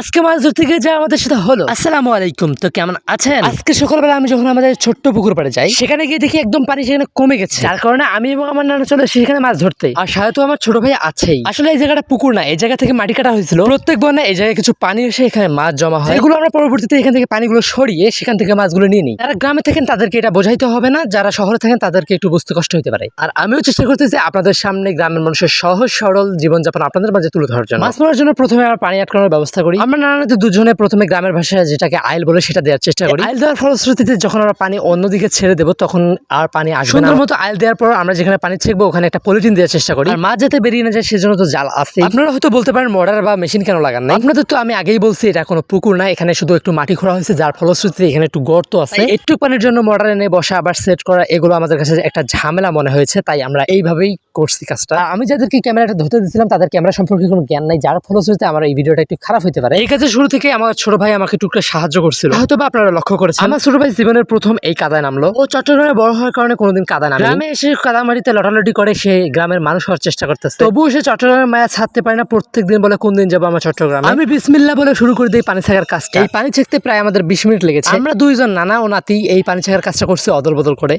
আজকে মাছ ধরতে গিয়ে যা আমাদের সাথে হলো। আসসালামু আলাইকুম তো কেমন আছেন? আজকে সকালবেলা আমি যখন আমাদের ছোট্ট পুকুর পাড়ে যাই সেখানে গিয়ে দেখি একদম পানি সেখানে কমে গেছে। যার কারণে আমি এবং আমার নানা চলে সেখানে মাছ ধরতে। আর সাথে আমার ছোট ভাই আছেই। আসলে এই জায়গাটা পুকুর না এই জায়গা থেকে মাটি কাটা হয়েছিল। প্রত্যেক বন্যা এই জায়গায় কিছু পানি এসে এখানে মাছ জমা হয়। এগুলো আমরা পরবর্তীতে এখান থেকে পানিগুলো সরিয়ে সেখান থেকে মাছগুলো নিয়ে নিই। যারা গ্রামে থাকেন তাদেরকে এটা বোঝাইতে হবে না যারা শহরে থাকেন তাদেরকে একটু বুঝতে কষ্ট হতে পারে। আর আমিও চেষ্টা করতেছি আপনাদের সামনে গ্রামের মানুষের সহজ সরল জীবনযাপন আপনাদের মাঝে তুলে ধরার জন্য। মাছ মারার জন্য প্রথমে আমরা পানি আটকানোর ব্যবস্থা করি। আমরা নানাতে দুজনে প্রথমে গ্রামের ভাষায় যেটাকে আইল বলে সেটা দেওয়ার চেষ্টা করি। আইল দেওয়ার ফলশ্রুতিতে যখন আমরা পানি অন্যদিকে ছেড়ে দেবো তখন আর পানি আসবে না। মতো আইল দেওয়ার পর আমরা যেখানে পানি ছেঁকবো ওখানে একটা পলিথিন দেওয়ার চেষ্টা করি। আর মাছ যাতে বেরিয়ে না যায় সেজন্য তো জাল আছে আপনারা হয়তো বলতে পারেন মোটর বা মেশিন কেন লাগান না আপনাদের তো আমি আগেই বলছি এটা কোনো পুকুর না এখানে শুধু একটু মাটি খোঁড়া হয়েছে যার ফলশ্রুতিতে এখানে একটু গর্ত আছে। একটু পানির জন্য মোটর এনে বসা আবার সেট করা এগুলো আমাদের কাছে একটা ঝামেলা মনে হয়েছে তাই আমরা এইভাবেই করছি কাজটা। আমি যাদেরকে ক্যামেরাটা ধরতে দিয়েছিলাম তাদের ক্যামেরা সম্পর্কে কোনো জ্ঞান নাই যার ফলশ্রুতিতে আমার এই ভিডিওটা একটু খারাপ হতে পারে। এই কাজে শুরু থেকে আমার ছোট ভাই আমাকে টুকরা সাহায্য করছিল। হয়তো বা আপনারা লক্ষ্য করেছেন। আমার ছোট ভাই জীবনের প্রথম এই কাদায় নামলো। ও চট্টগ্রামে বড় হওয়ার কারণে কোনোদিন কাদা নামে গ্রামে এসে কাদামাটিতে লটালটি করে সে গ্রামের মানুষ হওয়ার চেষ্টা করতেছে। তবুও সে চট্টগ্রামের মায়া ছাড়তে পারে না প্রত্যেক দিন বলে কোন দিন যাব আমার চট্টগ্রাম? আমি বিসমিল্লা বলে শুরু করে দিই পানি ছাগার কাজটা। এই পানি ছেঁকতে প্রায় আমাদের বিশ মিনিট লেগেছে। আমরা দুইজন নানা ও নাতি এই পানি ছাগার কাজটা করছি অদল বদল করে।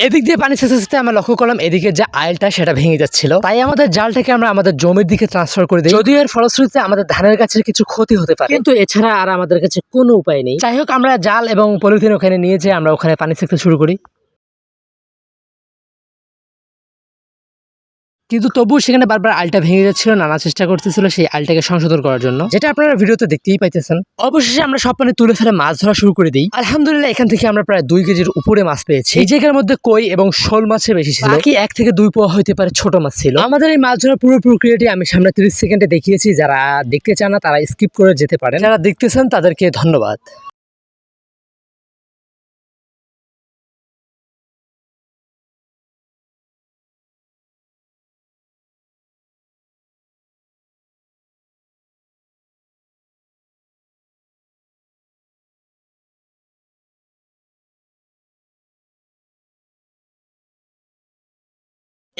এদিক দিয়ে পানি ছেঁচতে ছেঁচতে আমরা লক্ষ্য করলাম এদিকে যে আইলটা সেটা ভেঙে যাচ্ছিল। তাই আমাদের জালটাকে আমরা আমাদের জমির দিকে ট্রান্সফার করে দিই। যদিও এর ফলশ্রুতিতে আমাদের ধানের গাছের কিছু ক্ষতি হতে পারে। কিন্তু এছাড়া আর আমাদের কাছে কোনো উপায় নেই। যাই হোক, আমরা জাল এবং পলিথিন ওখানে নিয়ে যেয়ে আমরা ওখানে পানি ছেঁকতে শুরু করি। কিন্তু তবুও সেখানে বারবার আলটা ভেঙে যাচ্ছিল, নানা চেষ্টা করতেছিল সেই আলটাকে সংশোধন করার জন্য। যেটা আপনারা ভিডিওতে দেখতেই পাইতেছেন। অবশেষে আমরা সব পানি তুলে ফেলে মাছ ধরা শুরু করে দিই। আলহামদুলিল্লাহ, এখান থেকে আমরা প্রায় দুই কেজির উপরে মাছ পেয়েছি। এই জায়গার মধ্যে কই এবং শোল মাছের বেশি ছিল। বাকি এক থেকে দুই পোয়া হইতে পারে ছোট মাছ ছিল। আমাদের এই মাছ ধরার পুরো প্রক্রিয়াটি আমি সামনে তিরিশ সেকেন্ডে দেখিয়েছি। যারা দেখতে চান না, তারা স্কিপ করে যেতে পারেন। যারা দেখতেছেন তাদেরকে ধন্যবাদ।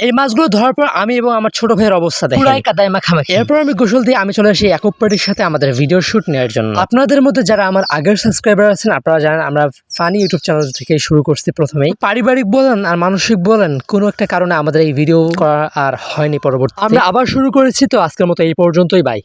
এই মাছগুলো ধরার পর আমি এবং আমার ছোট ভাইয়ের অবস্থা দেখি পুরাই কাদায় মাখামাখি। এরপর আমি গোসল দিয়ে আমি চলে আসি একক পার্টির সাথে আমাদের ভিডিও শুট নেওয়ার জন্য। আপনাদের মধ্যে যারা আমার আগের সাবস্ক্রাইবার আছেন আপনারা জানেন আমরা ফানি ইউটিউব চ্যানেল থেকে শুরু করছি প্রথমেই। পারিবারিক বলেন আর মানসিক বলেন কোনো একটা কারণে আমাদের এই ভিডিও করা আর হয়নি পরবর্তী আমরা আবার শুরু করেছি তো আজকের মতো এই পর্যন্তই বাই